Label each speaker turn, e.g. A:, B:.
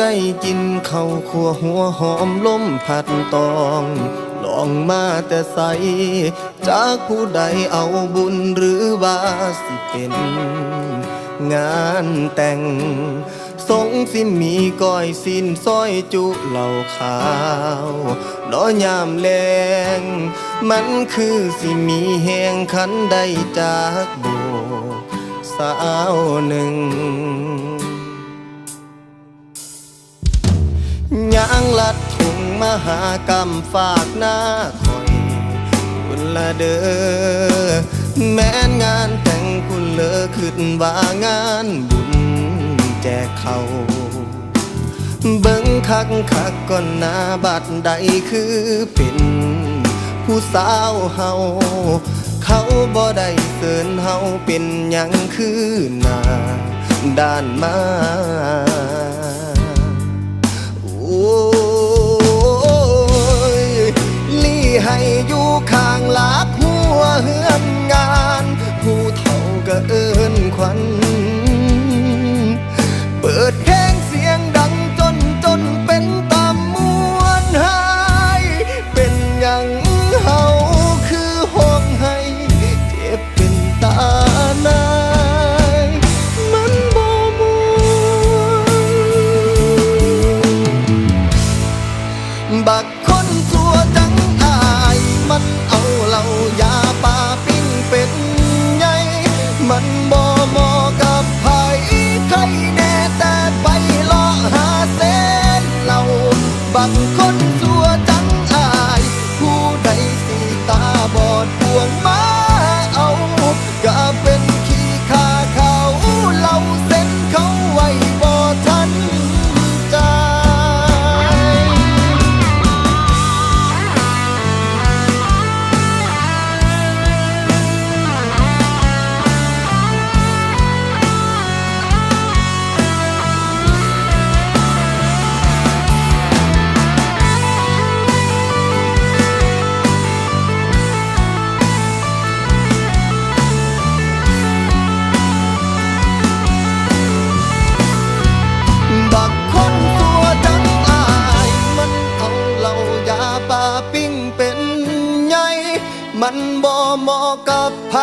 A: ได้กินข้าวขัวหัวหอมล้มผัดตอง ลองมาแต่ใส จากผู้ใดเอาบุญหรือวาสิเป็น งานแต่ง สงสิมีก้อยสินซอยจุเหล่าขาวน้อยามแลงมันคือสิมีแหงคันได้จากโบกสาวหนึ่งางลัดถุงมหากรรมฝากหน้าคอยคุณละเด้อแม้นงานแต่งคุณเลอขึ้นว่างานบุญแจกเขาเบิ่งคักคักก่อนหน้าบัดใดคือเป็นผู้สาวเฮาเขาบ่ได้เสินเฮาเป็นหยังคือหน้าด้านมา มันเอาเหล่ายาปลาปิ้งเป็ดใหญ่มันบ่มอกับไผใครแน่แต่ไปเลาะหาเส้นเหล่าบางคนสัวจังอาย ผู้ใดสีตาบอดพวงมา มันบ่เหมาะกับไผ